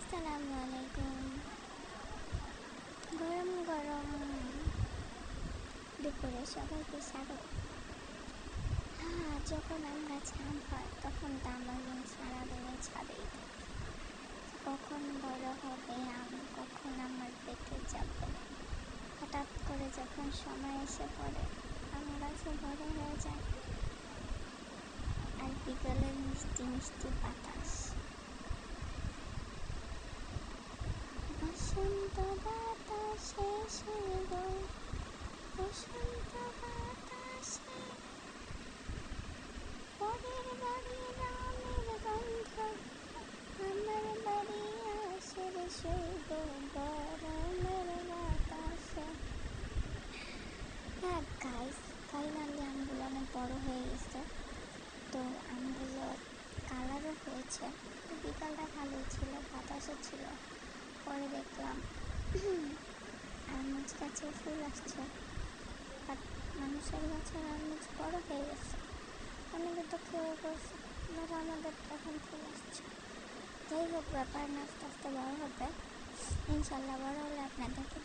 আসসালামু আলাইকুম গরম গরম দুপুরে সবাইকে স্বাগত। হ্যাঁ যখন আম গাছে আম হয়, তখন তো আমার মন সারাদিনে ছাদেই কখন বড় হবে আম, কখন আমার পেটে যাবে। হঠাৎ করে যখন সময় এসে পড়ে আম গাছে বড় হয়ে যায়। আর বিকালের মিষ্টি মিষ্টি বাতাস হ্যাঁ গাইস ফাইনালি আমগুলো অনেক বড় হয়ে গেছে তো আমগুলো কালারও হয়েছে বিকালটা ভালোই ছিল, বাতাসও ছিল। পরে দেখলাম। আর মাছ গাছে ফুল আসছে। বাট মানুষের আর মাছ বড় হয়ে গেছে। আমাদের তো খেয়ে করছে বাট আমাদের এখন ফুল আসছে। যাই হোক, ব্যাপার না, আস্তে আস্তে বড় হবে। ইনশাল্লাহ বড় হলে আপনাদেরকে